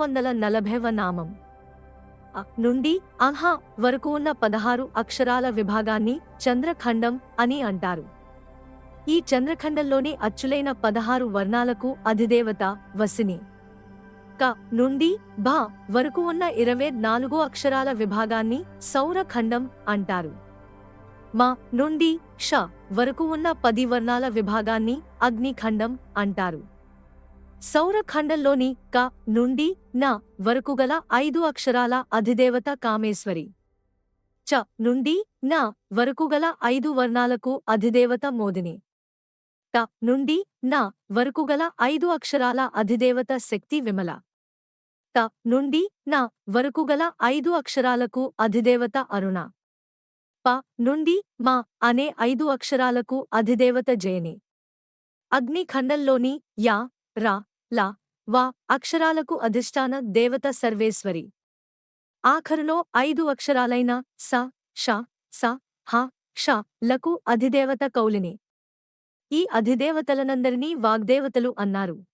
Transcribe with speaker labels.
Speaker 1: వందల నలభైవ నామం. నుండి అహ వరకు ఉన్న పదహారు అక్షరాల విభాగాన్ని చంద్రఖండం అని అంటారు. ఈ చంద్రఖండంలోని అచ్చులైన పదహారు వర్ణాలకు అధిదేవత వసిని. క నుండి భ వరకు ఉన్న ఇరవై నాలుగు అక్షరాల విభాగాన్ని సౌరఖండం అంటారు. మా నుండి ష వరకు ఉన్న పది వర్ణాల విభాగాన్ని అగ్నిఖండం అంటారు. సౌరఖండంలోని క నుండి న వరకు గల ఐదు అక్షరాల అధిదేవత కామేశ్వరి. చ నుండి న వరకు గల ఐదు వర్ణాలకు అధిదేవత మోదిని. ట నుండి న వరకు గల ఐదు అక్షరాల అధిదేవత శక్తి విమల. ట నుండి న వరకు గల ఐదు అక్షరాలకు అధిదేవత అరుణ. ప నుండి మా అనే ఐదు అక్షరాలకు అధిదేవత జయని. అగ్నిఖండంలోని యా రా లా వా అక్షరాలకు అధిష్టాన దేవత సర్వేశ్వరి. ఆఖరులో ఐదు అక్షరాలైన స ష స హ క్ష లకు అధిదేవత కౌలిని. ఈ అధిదేవతలనందరినీ వాగ్దేవతలు అన్నారు.